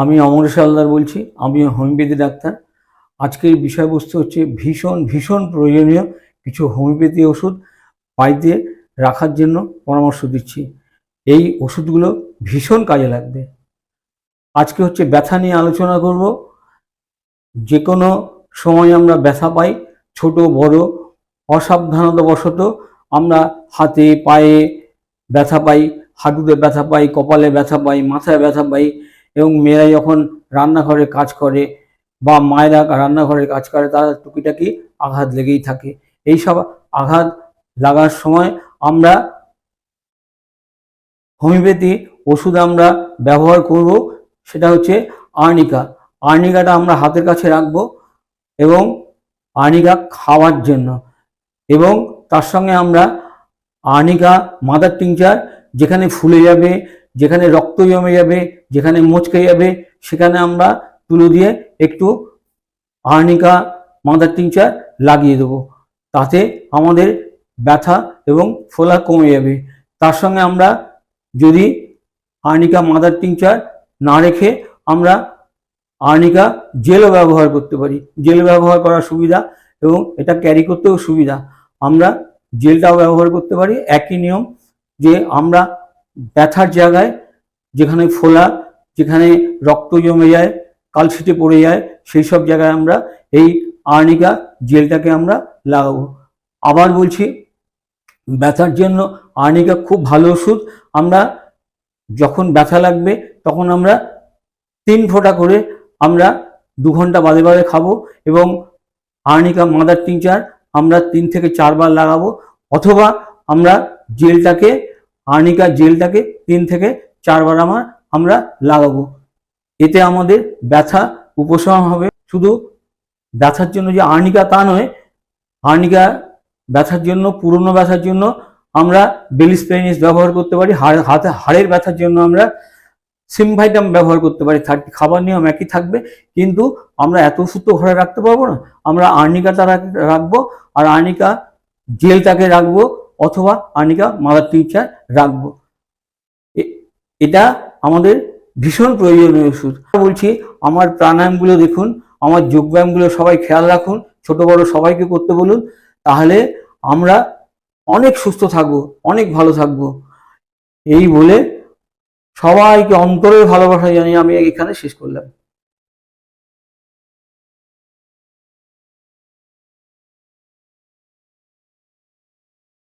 আমি অমরেশ হালদার বলছি, আমি হোমিওপ্যাথি ডাক্তার। আজকের বিষয়বস্তু হচ্ছে ভীষণ ভীষণ প্রয়োজনীয় কিছু হোমিওপ্যাথি ওষুধ বাড়িতে রাখার জন্য পরামর্শ দিচ্ছি। এই ওষুধগুলো ভীষণ কাজে লাগবে। আজকে হচ্ছে ব্যথা নিয়ে আলোচনা করব। যে কোনো সময় আমরা ব্যথা পাই, ছোট, বড়, অসাবধানতাবশত আমরা হাতে, পায়ে ব্যথা পাই, হাঁটুতে ব্যথা পাই, কপালে ব্যথা পাই, মাথায় ব্যথা পাই এবং মেয়েরা যখন রান্নাঘরে কাজ করে বা মায়েরা রান্নাঘরে কাজ করে, তারা টুকিটাকি আঘাত লেগেই থাকে। এই সব আঘাত লাগার সময় আমরা হোমিওপ্যাথি ওষুধ আমরা ব্যবহার করব, সেটা হচ্ছে আর্নিকা। আর্নিকাটা আমরা হাতের কাছে রাখব এবং আর্নিকা খাওয়ার জন্য। এবং তার সঙ্গে আমরা আর্নিকা মাদার টিংচার যেখানে ফুলে যাবে যেখানে রক্ত জমে যাবে, যেখানে মচকে যাবে, সেখানে আমরা তুলো দিয়ে একটু আর্নিকা মাদার টিংচার লাগিয়ে দেবো। তাতে আমাদের ব্যথা এবং ফোলা কমে যাবে। তার সঙ্গে আমরা যদি আর্নিকা মাদার টিংচার না রেখে আমরা আর্নিকা জেলও ব্যবহার করতে পারি। জেল ব্যবহার করার সুবিধা এবং এটা ক্যারি করতেও সুবিধা। আমরা জেলটাও ব্যবহার করতে পারি। একই নিয়ম যে আমরা ব্যথার জায়গায়, যেখানে ফোলা, যেখানে রক্ত জমে যায়, কালছিটে পড়ে যায়, সেই সব জায়গায় আমরা এই আর্নিকা জেলটাকে আমরা লাগাবো। আবার বলছি, ব্যথার জন্য আর্নিকা খুব ভালো ওষুধ। আমরা যখন ব্যথা লাগবে, তখন আমরা তিন ফোঁটা করে আমরা দু ঘণ্টা বাদে বাদে খাব এবং আর্নিকা মাদার টিংচার আমরা তিন থেকে চারবার লাগাবো। অথবা আমরা জেলটাকে আর্নিকা জেলটাকে তিন থেকে চারবার আমার, আমরা লাগাবো। এতে আমাদের ব্যথা উপশম হবে। শুধু ব্যথার জন্য যে আর্নিকা তা নয় আর্নিকা ব্যথার জন্য, পুরনো ব্যথার জন্য আমরা বেলিসপেনিস ব্যবহার করতে পারি। হাড়, হাতে, হাড়ের ব্যথার জন্য আমরা সিমভাইটাম ব্যবহার করতে পারি। থার্টি খাবার নিয়ম একই থাকবে, কিন্তু আমরা এত ওষুধ তো ঘরে রাখতে পারব না। আমরা আর্নিকাটা রাখ- রাখব, আর আর্নিকা জেলটাকে রাখব অথবা আর্নিকা মাদার টিচার রাখব। এটা আমাদের ভীষণ প্রয়োজনীয় ওষুধ। বলছি, আমার প্রাণায়ামগুলো দেখুন, আমার যোগব্যায়ামগুলো সবাই খেয়াল রাখুন, ছোট বড় সবাইকে করতে বলুন, তাহলে আমরা অনেক সুস্থ থাকব, অনেক ভালো থাকব। এই বলে সবাইকে অন্তরের ভালোবাসা জানিয়ে আমি এখানে শেষ করলাম।